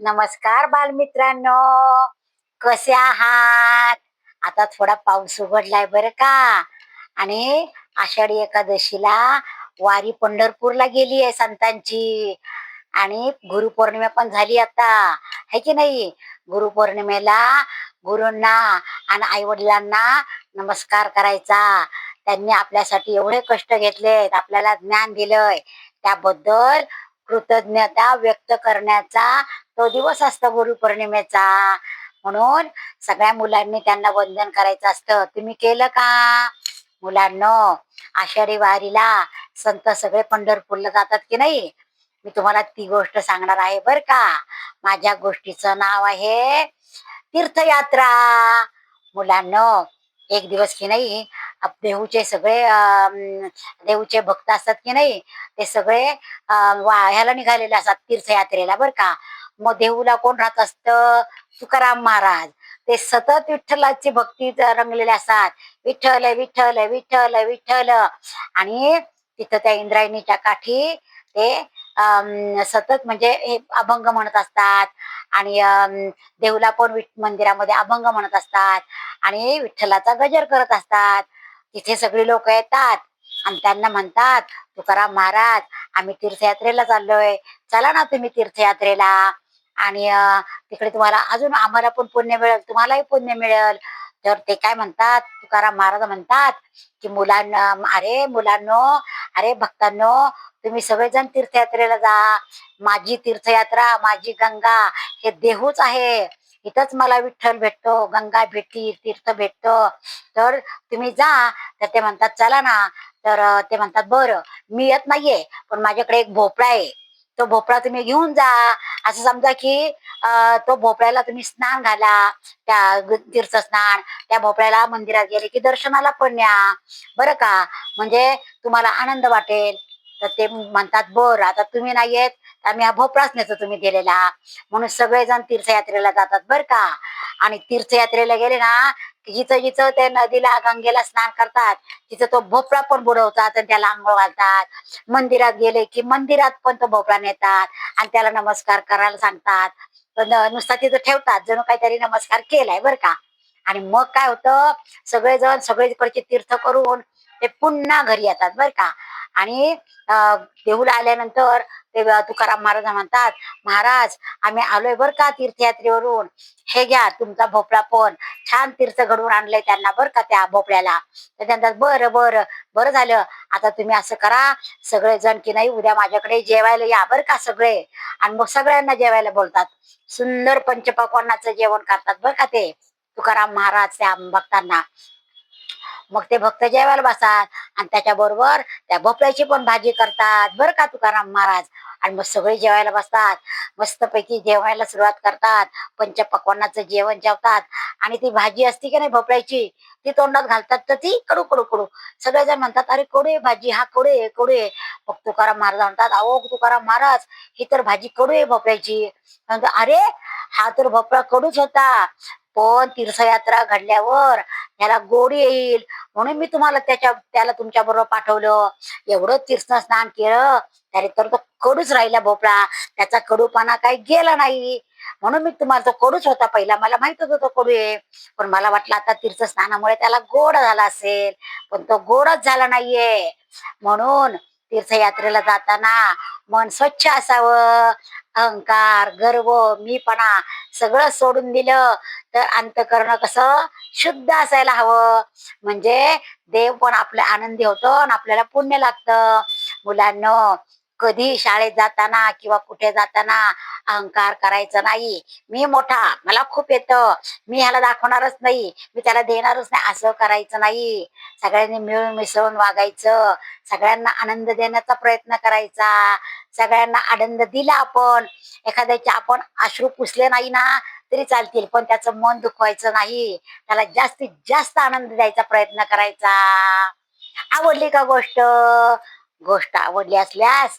नमस्कार बालमित्रांनो. कसे आहात? आता थोडा पाऊस उघडलाय बरं का? आणि आषाढी एकादशीला वारी पंढरपूरला गेली आहे संतांची. आणि गुरुपौर्णिमा पण झाली आता. है की नाही? गुरुपौर्णिमेला गुरूंना आणि आई वडिलांना नमस्कार करायचा. त्यांनी आपल्यासाठी एवढे कष्ट घेतलेत आपल्याला ज्ञान दिलंय. त्याबद्दल कृतज्ञता व्यक्त करण्याचा तो दिवस असतो गुरुपौर्णिमेचा म्हणून सगळ्या मुलांनी त्यांना वंदन करायचं असतं. तुम्ही केलं का? मुलांनो आषाढी वारीला संत सगळे पंढरपूरला जातात की नाही? मी तुम्हाला ती गोष्ट सांगणार आहे बर का. माझ्या गोष्टीचं नाव आहे तीर्थयात्रा. मुलांनो एक दिवस की नाही देहूचे सगळे अं, देहूचे भक्त असतात की नाही ते सगळे वा- ह्याला निघालेले असतात तीर्थयात्रेला बर का. मग देऊला कोण राहत असतं? तुकाराम महाराज. ते सतत विठ्ठलाची भक्ती रंगलेले असतात. विठ्ठल विठ्ठल विठ्ठल विठ्ठल. आणि तिथं त्या इंद्रायणीच्या काठी ते अं, सतत म्हणजे हे अभंग म्हणत असतात. आणि अं, देहूला पण मंदिरामध्ये अभंग म्हणत असतात. आणि विठ्ठलाचा गजर करत असतात. तिथे सगळी लोक येतात आणि त्यांना म्हणतात तुकाराम महाराज आम्ही तीर्थयात्रेला चाललोय. चला ना तुम्ही तीर्थयात्रेला. आणि तिकडे तुम्हाला अजून आम्हाला पण पुण्य मिळेल तुम्हालाही पुण्य मिळेल. तर ते काय म्हणतात तुकाराम महाराज म्हणतात की मुलांना अरे मुलांनो अरे भक्तांनो तुम्ही सगळेजण तीर्थयात्रेला जा. माझी तीर्थयात्रा माझी गंगा हे देहूच आहे. इथंच मला विठ्ठल भेटतो गंगा भेटती तीर्थ भेटतो. तर तुम्ही जा. तर ते म्हणतात चला ना. तर ते म्हणतात बरं मी येत नाहीये पण माझ्याकडे एक भोपळा आहे. तो भोपळा तुम्ही घेऊन जा. असं समजा की तो भोपळ्याला तुम्ही स्नान घाला. त्या तीर्थ तीर्थस्नान त्या भोपळ्याला मंदिरात गेले की दर्शनाला पण न्या बरं का? म्हणजे तुम्हाला आनंद वाटेल. तर ते म्हणतात बर आता तुम्ही नाही येत तर आम्ही हा भोपळाच नेतो तुम्ही दिलेला. म्हणून सगळेजण तीर्थयात्रेला जातात बर का? आणि तीर्थयात्रेला गेले ना की जिथं जिथं ते नदीला गंगेला स्नान करतात. तिथं तो भोपळा पण बुडवतात आणि त्याला आंघोळ घालतात. मंदिरात गेले की मंदिरात पण तो भोपळा नेतात आणि त्याला नमस्कार करायला सांगतात. पण नुसता तिथं ठेवतात. जणू काहीतरी नमस्कार केलाय बरं का? आणि मग काय होतं? सगळेजण सगळीकडचे तीर्थ करून ते पुन्हा घरी येतात बरं का? आणि देऊला आल्यानंतर ते तुकाराम महाराज म्हणतात महाराज आम्ही आलोय बर का तीर्थयात्रेवरून? हे घ्या तुमचा भोपळा पण. छान तीर्थ घडवून आणलंय त्यांना बर का त्या भोपळ्याला. तर त्यांना बर बरं बरं बरं झालं. आता तुम्ही असं करा सगळेजण की नाही उद्या माझ्याकडे जेवायला या बर का सगळे. आणि मग सगळ्यांना जेवायला बोलतात. सुंदर पंचपक्वानाचं जेवण करतात बर का ते. तुकाराम महाराज त्या भक्तांना. मग ते भक्त जेवायला बसतात आणि त्याच्याबरोबर त्या भोपळ्याची पण भाजी करतात. बरं का तुकाराम महाराज? आणि मग सगळे जेवायला बसतात. मस्तपैकी जेवायला सुरुवात करतात. पंचपक्वानाचं जेवण जेवतात. आणि ती भाजी असती की नाही भोपळ्याची? ती तोंडात घालतात तर ती कडू कडू कडू. सगळेजण म्हणतात अरे कडू आहे भाजी? हा कडू आहे कडू आहे मग तुकाराम महाराज म्हणतात अहो तुकाराम महाराज ही तर भाजी कडू आहे भोपळ्याची. म्हणतो अरे हा तर भोपळा कडूच होता. पण तीर्थयात्रा घडल्यावर त्याला गोडी येईल. म्हणून मी तुम्हाला त्याच्या त्याला तुमच्या बरोबर पाठवलं. एवढं तीर्थ स्नान केलं तरी तर तो कडूच राहिला भोपळा. त्याचा कडूपणा काही गेला नाही. म्हणून मी तुम्हाला तो कडूच होता पहिला. मला माहीत होतं तो कडू आहे. पण मला वाटलं आता तीर्थ स्नानामुळे त्याला गोड झाला असेल. पण तो गोडच झाला नाहीये. म्हणून तीर्थयात्रेला जाताना मन स्वच्छ असावं अहंकार गर्व मीपणा सगळं सोडून दिलं तर अंतकरण कसं शुद्ध असायला हवं. म्हणजे देव पण आपलं आनंदी होतो आणि आपल्याला पुण्य लागतं. मुलांना कधी शाळेत जाताना किंवा कुठे जाताना अहंकार करायचा नाही. मी मोठा मला खूप येतं. मी ह्याला दाखवणारच नाही. मी त्याला देणारच नाही. असं करायचं नाही. सगळ्यांनी मिळून मिसळून वागायचं. सगळ्यांना आनंद देण्याचा प्रयत्न करायचा. सगळ्यांना आनंद दिला आपण. एखाद्याचे आपण अश्रू पुसले नाही ना तरी चालतील. पण त्याचं मन दुखवायचं नाही. त्याला जास्तीत जास्त आनंद द्यायचा प्रयत्न करायचा. आवडली का गोष्ट? गोष्ट आवडली असल्यास